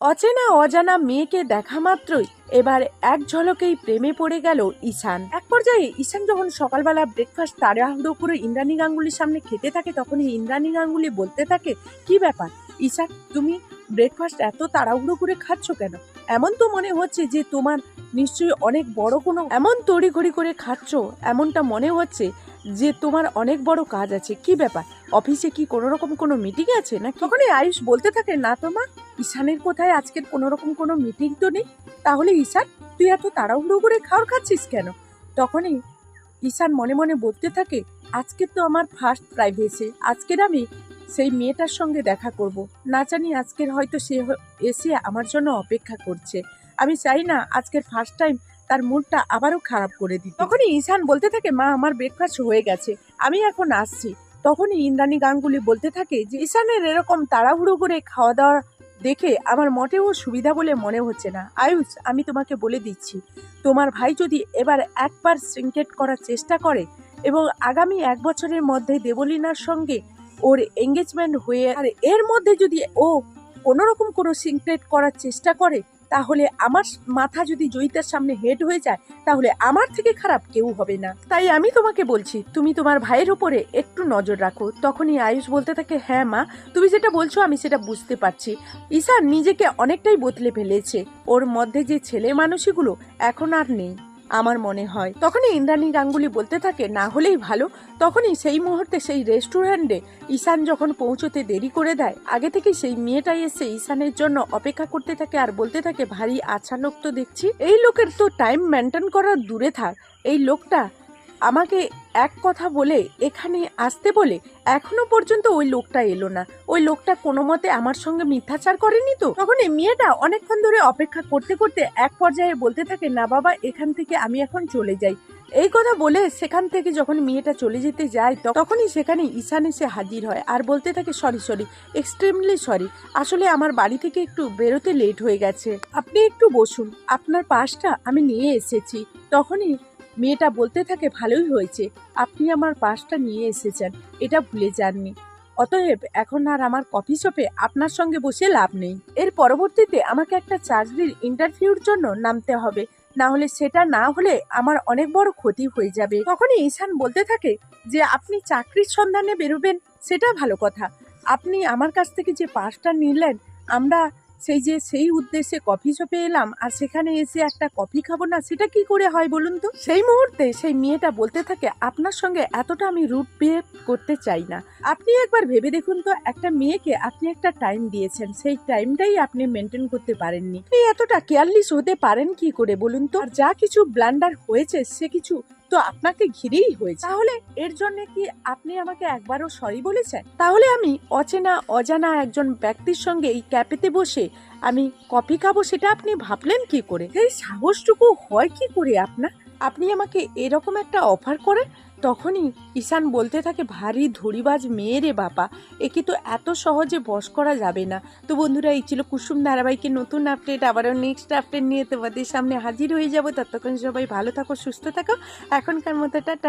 অচেনা অজানা মেয়েকে দেখা মাত্রই এবার এক ঝলকেই প্রেমে পড়ে গেল ঈশান। এক পর্যায়ে ঈশান যখন সকালবেলা ব্রেকফাস্ট তাড়াহুড়ো করে ইন্দ্রাণী গাঙ্গুলির সামনে খেতে থাকে তখনই ইন্দ্রাণী গাঙ্গুলি বলতে থাকে, কি ব্যাপার? ঈশান, তুমি ব্রেকফাস্ট এত তাড়াহুড়ো করে খাচ্ছ কেন? এমন তো মনে হচ্ছে যে তোমার নিশ্চয়ই অনেক বড় কোনো এমন তড়িঘড়ি করে খাচ্ছ? এমনটা মনে হচ্ছে যে তোমার অনেক বড় কাজ আছে। কি ব্যাপার? অফিসে কি কোনো রকম কোনো মিটিং আছে না তখনই আয়ুষ বলতে থাকে, না তো মা ঈশানের কোথায় আজকের কোনো রকম কোনো মিটিং তো নেই? তাহলে ঈশান, তুই এত তাড়াহুড়ো করে খাওয়ার খাচ্ছিস কেন? তখনই ঈশান মনে মনে বলতে থাকে, আজকে তো আমার ফার্স্ট প্রাইভেসে আজকের আমি সেই মেয়েটার সঙ্গে দেখা করব। না জানি আজকের হয়তো সে এসে আমার জন্য অপেক্ষা করছে। আমি চাই না আজকের ফার্স্ট টাইম তার মুডটা আবারও খারাপ করে দিই তখনই ঈশান বলতে থাকে, মা, আমার ব্রেকফাস্ট হয়ে গেছে, আমি এখন আসছি। তখনই ইন্দ্রাণী গাঙ্গুলি বলতে থাকে যে, ঈশানের এরকম তাড়াহুড়ো করে খাওয়া দাওয়া দেখে আমার মোটেও সুবিধা বলে মনে হচ্ছে না। আয়ুষ, আমি তোমাকে বলে দিচ্ছি, তোমার ভাই যদি এবার একবার শৃঙ্কেট করার চেষ্টা করে এবং আগামী এক বছরের মধ্যে দেবলীনার সঙ্গে ওর এঙ্গেজমেন্ট হয়ে আর এর মধ্যে যদি ও কোনোরকম কোনো সিনক্রেট করার চেষ্টা করে তাহলে আমার মাথা যদি জয়িতার সামনে হেড হয়ে যায়, তাহলে আমার থেকে খারাপ কেউ হবে না। তাই আমি তোমাকে বলছি, তুমি তোমার ভাইয়ের উপরে একটু নজর রাখো। তখনই আয়ুষ বলতে থাকে হ্যাঁ মা, তুমি যেটা বলছো আমি সেটা বুঝতে পারছি। ঈশান নিজেকে অনেকটাই বদলে ফেলেছে। ওর মধ্যে যে ছেলে মানুষগুলো এখন আর নেই। আমার মনে হয়। তখনই ইন্দ্রাণী গাঙ্গুলি বলতে থাকে, না হলেই ভালো। তখনই সেই মুহূর্তে সেই রেস্টুরেন্টে ঈশান যখন পৌঁছতে দেরি করে দেয়, আগে থেকে সেই মেয়েটা এসে ঈশানের জন্য অপেক্ষা করতে থাকে আর বলতে থাকে, ভারী আচ্ছা লোক তো দেখছি। এই লোকের তো টাইম মেনটেন করার দূরে থাক। এই লোকটা আমাকে এক কথা বলে এখানে আসতে বলে এখনও পর্যন্ত ওই লোকটা এলো না। ওই লোকটা কোনো মতে আমার সঙ্গে মিথ্যাচার করেনি তো? তখন এই মেয়েটা অনেকক্ষণ ধরে অপেক্ষা করতে করতে এক পর্যায়ে বলতে থাকে, না বাবা, এখান থেকে আমি এখন চলে যাই। এই কথা বলে সেখান থেকে যখন মেয়েটা চলে যেতে যায় তখনই সেখানে ঈশান এসে হাজির হয় আর বলতে থাকে, সরি সরি এক্সট্রিমলি সরি আসলে আমার বাড়ি থেকে একটু বেরোতে লেট হয়ে গেছে। আপনি একটু বসুন, আপনার পাসটা আমি নিয়ে এসেছি। তখনই মেয়েটা বলতে থাকে, ভালোই হয়েছে। আপনি আমার পাসটা নিয়ে এসেছেন। এটা ভুলে যাননি। অতএব এখন আর আমার কফি শপে আপনার সঙ্গে বসে লাভ নেই। এর পরবর্তীতে আমাকে একটা চাকরির ইন্টারভিউর জন্য নামতে হবে। না হলে সেটা না হলে আমার অনেক বড় ক্ষতি হয়ে যাবে। তখনই ঈশান বলতে থাকে যে, আপনি চাকরির সন্ধানে বেরোবেন। সেটা ভালো কথা। আপনি আমার কাছ থেকে যে পাসটা নিলেন, আমরা সেই যে সেই উদ্দেশ্যে কফি শপে এলাম আর সেখানে এসে একটা কফি খাব না, সেটা কি করে হয় বলুন তো? সেই মুহূর্তে সেই মেয়েটা বলতে থাকে, আপনার সঙ্গে এতটা আমি রুট বিহেভ করতে চাই না। আপনি একবার ভেবে দেখুন তো, একটা মেয়েকে আপনি একটা টাইম দিয়েছেন, সেই টাইমটাই আপনি মেনটেন করতে পারেননি। এতটা কেয়ারলেস হতে পারেন কি করে বলুন তো? যা কিছু ব্লান্ডার হয়েছে, সে কিছু তো আপনাকে ঘিরেই হয়েছে। তাহলে এর জন্য কি আপনি আমাকে একবারও সরি বলেছেন? তাহলে আমি অচেনা, অজানা একজন ব্যক্তির সঙ্গে এই ক্যাফেতে বসে আমি কফি খাব সেটা আপনি ভাবলেন কি করে? এই সাহসটুকু হয় কি করে আপনার? আপনি আমাকে এরকম একটা অফার করেন? তখনই ঈশান বলতে থাকে, ভারী ধরিবাজ মেয়ে রে বাপা, একে তো এত সহজে বস করা যাবে না। তো বন্ধুরা, এই ছিল কুসুম ধারাবাহিকের নতুন আপডেট আবারও নেক্সট আপডেট নিয়ে তোমাদের সামনে হাজির হয়ে যাব। ততক্ষণ সবাই ভালো থাকো, সুস্থ থাকো। এখনকার মতো, টাটা।